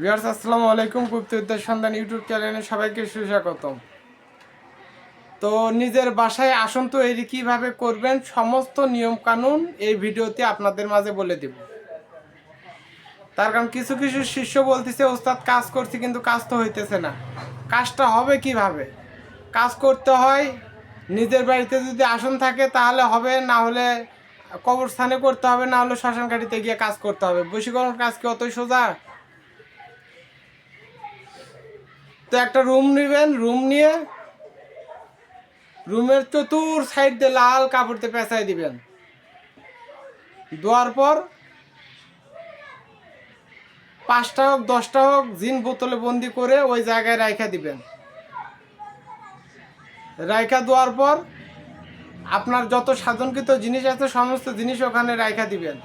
Viewers, আসসালামু আলাইকুম গুপ্তবিদ্যার সন্ধান ইউটিউব চ্যানেলে সবাইকে সুস্বাগতম। তো নিজের বাসায় আসন তৈরি কীভাবে করবেন, সমস্ত নিয়ম কানুন এই ভিডিওতে আপনাদের মাঝে বলে দেব। তার কারণ কিছু কিছু শিষ্য বলতেছে, ওস্তাদ, কাজ করছি কিন্তু কাজ তো হইতেছে না। কাজটা হবে কীভাবে? কাজ করতে হয়, নিজের বাড়িতে যদি আসন থাকে তাহলে হবে, না হলে কবরস্থানে করতে হবে, না হলে শ্মশান ঘাটিতে গিয়ে কাজ করতে হবে। বশীকরণ কাজ কি অতই সোজা? তো একটা রুম নেবেন রুম নিয়ে রুমের চতুর সাইড দিয়ে লাল কাপড় দিয়ে পেঁচাই দিবেন। দেওয়ার পর পাঁচটা হোক, দশটা হোক, জিন বোতলে বন্দি করে ওই জায়গায় রাইখা দিবেন। রাইখা দেওয়ার পর আপনার যত সাধনকৃত জিনিস আছে, সমস্ত জিনিস ওখানে রাইখা দিবেন।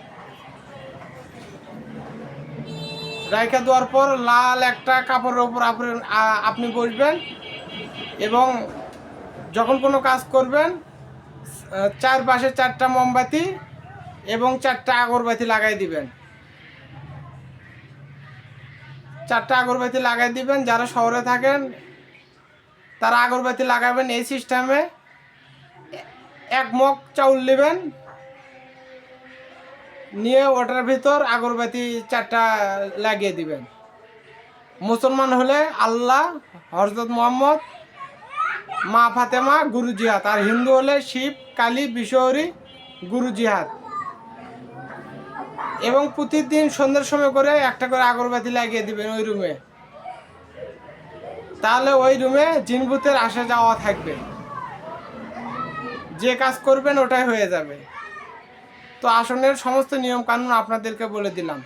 রাইখা দেওয়ার পর লাল একটা কাপড়ের উপর আপনি বসবেন এবং যখন কোনো কাজ করবেন চারপাশে চারটা মোমবাতি এবং চারটা আগরবাতি লাগাই দিবেন। চারটা আগরবাতি লাগাই দিবেন, যারা শহরে থাকেন, তারা আগরবাতি লাগাবেন এই সিস্টেমে এক মগ চাউল নেবেন। নিয়ে ওটার ভিতর আগরবাতি চারটা লাগিয়ে দিবেন। মুসলমান হলে আল্লাহ হরজত মোহাম্মদ, মা ফাতেমা, গুরু জিহাদ। আর হিন্দু হলে শিব, কালী বিশ্বহরি গুরু জিহাদ। এবং প্রতিদিন সন্ধ্যার সময় করে একটা করে আগরবাতি লাগিয়ে দিবেন ওই রুমে। তাহলে ওই রুমে জিনভূতের আসা যাওয়া থাকবে। যে কাজ করবেন ওটাই হয়ে যাবে। তো আসনের সমস্ত নিয়ম কানুন আপনাদেরকে বলে দিলাম।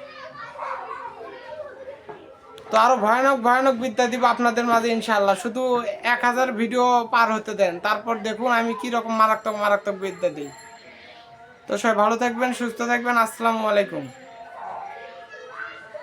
তো আরও ভয়ানক ভয়ানক বিদ্যা দিব আপনাদের মাঝে ইনশাল্লাহ শুধু এক হাজার ভিডিও পার হতে দেন, তারপর দেখুন আমি কি রকম মারাত্মক মারাত্মক বিদ্যা দিই। তো সবাই ভালো থাকবেন, সুস্থ থাকবেন, আসসালামু আলাইকুম।